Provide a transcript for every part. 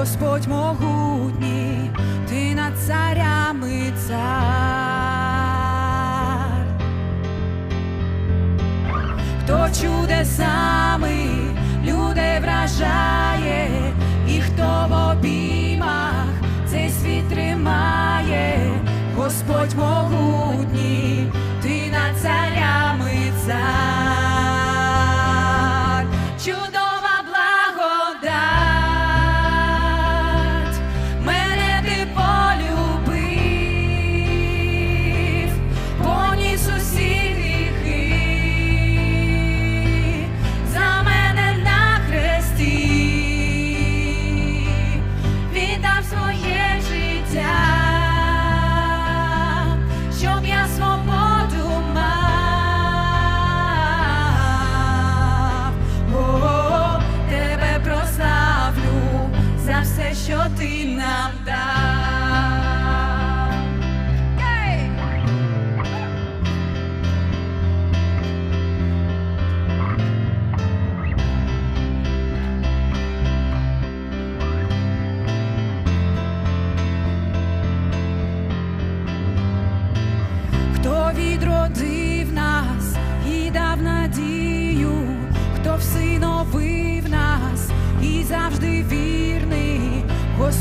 Господь могутній, ти над царями цар. Хто чудесами людей вражає, і хто в обіймах цей світ тримає, Господь могутній, ти над царями цар. Чудова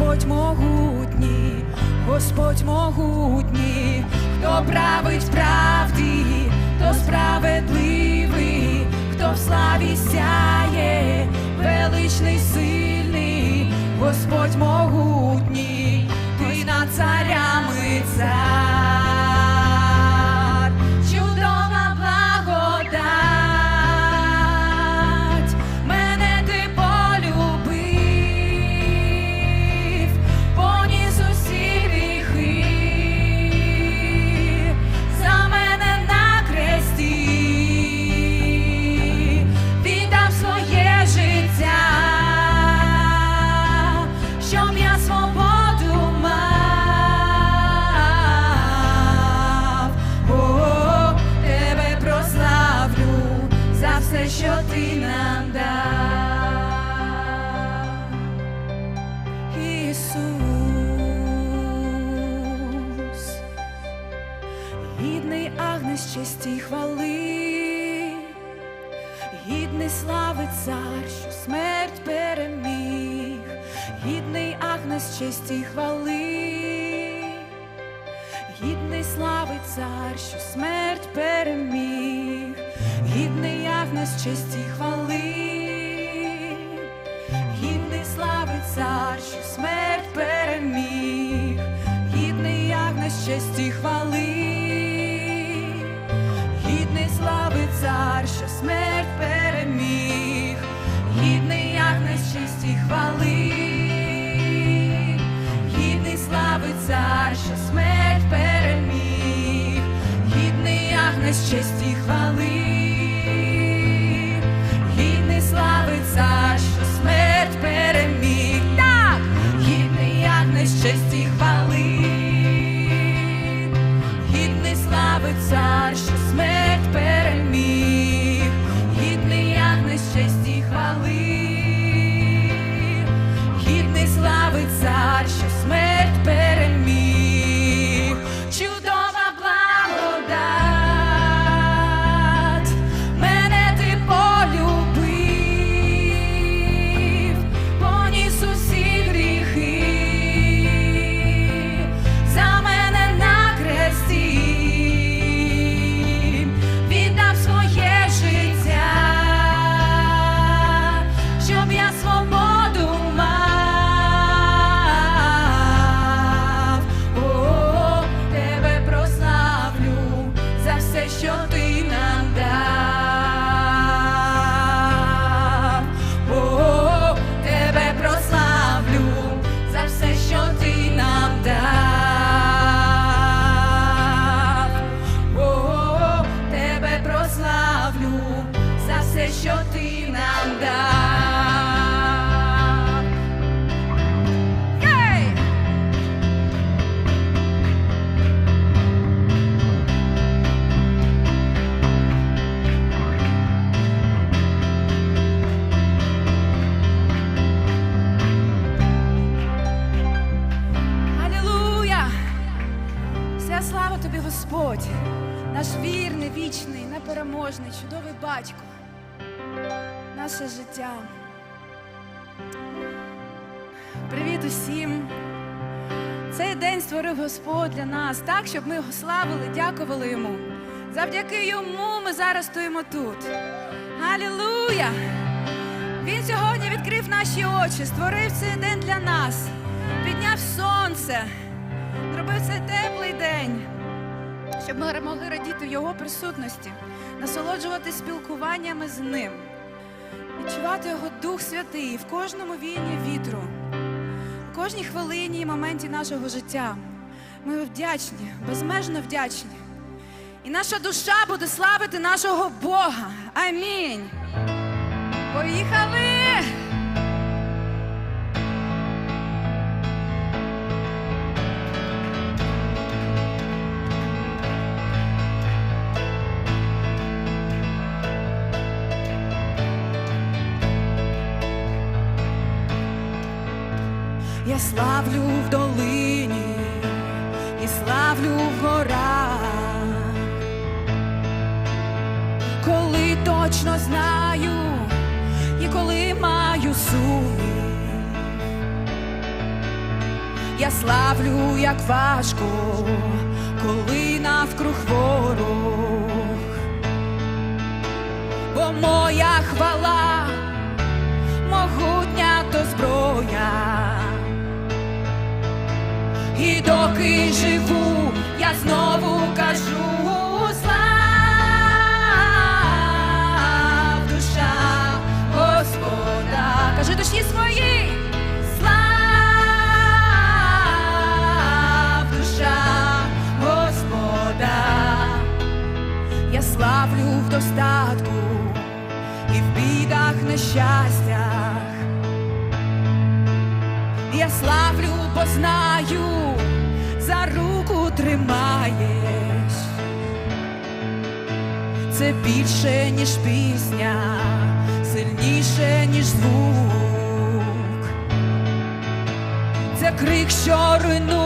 Господь могутній, Господь могутній, хто править правді, хто справедливий, хто в славі сяє, величний сильний, Господь могутній, ти над царями цар. Честі й хвали, гідний слави цар, що смерть переміг, гідний агнець честі хвали, гідний слави цар, що смерть переміг, гідний агнець честі й хвали, гідний слави цар, що смерть переміг, гідний агнець честі й хвали, честі хвали, гідний слави цар, що смерть переміг, так, гідний агнець честі й хвали, Господь, наш вірний, вічний, непереможний, чудовий батько, наше життя. Привіт усім! Цей день створив Господь для нас так, щоб ми його славили, дякували йому. Завдяки йому ми зараз стоїмо тут. Алілуя! Він сьогодні відкрив наші очі, створив цей день для нас, підняв сонце, зробив цей теплий день, щоб ми могли радіти його присутності, насолоджуватись спілкуваннями з ним, відчувати його Дух Святий в кожному війні вітру, в кожній хвилині і моменті нашого життя. Ми вдячні, безмежно вдячні. І наша душа буде славити нашого Бога. Амінь. Поїхали! Славлю в долині і славлю в горах, коли точно знаю і коли маю сумнів. Я славлю, як важко, коли навкруг ворог, бо моя хвала могутня то зброя. І доки живу, я знову кажу слав душа Господа. Кажи душі свої, слав душа Господа. Я славлю в достатку і в бідах нещастях. Я славлю, бо знаю, за руку тримаєш. Це більше, ніж пісня, сильніше, ніж звук. Це крик, що руйнує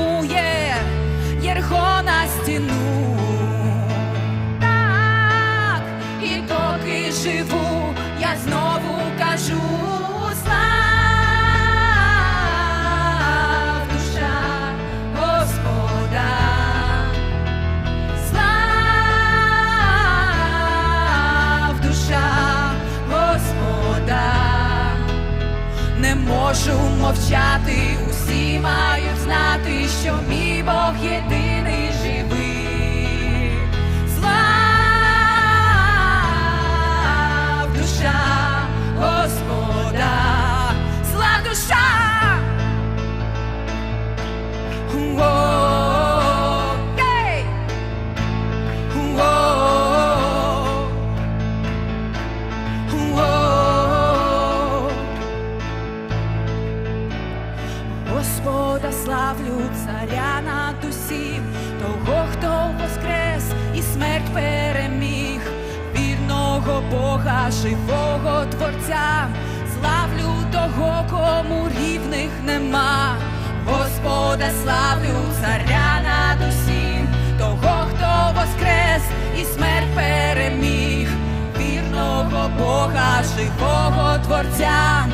славлю царя над усім, того, хто воскрес і смерть переміг, вірного Бога, живого Творця, славлю того, кому рівних нема. Господа славлю царя над усім, того, хто воскрес і смерть переміг, вірного Бога, живого Творця,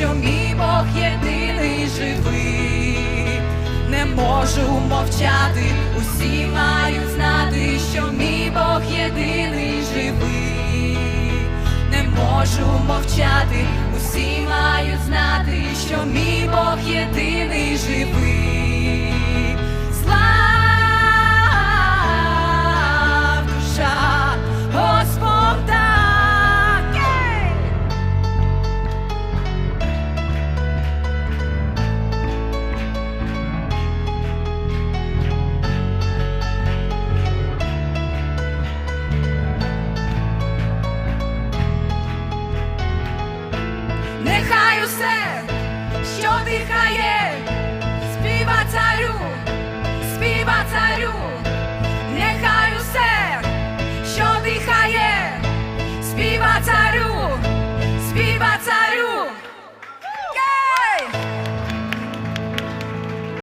що мій Бог єдиний живий. Не можу мовчати, усі мають знати, що мій Бог єдиний живий. Не можу мовчати, усі мають знати, що мій Бог єдиний живий. Хай що дихає, співа царю, співа царю.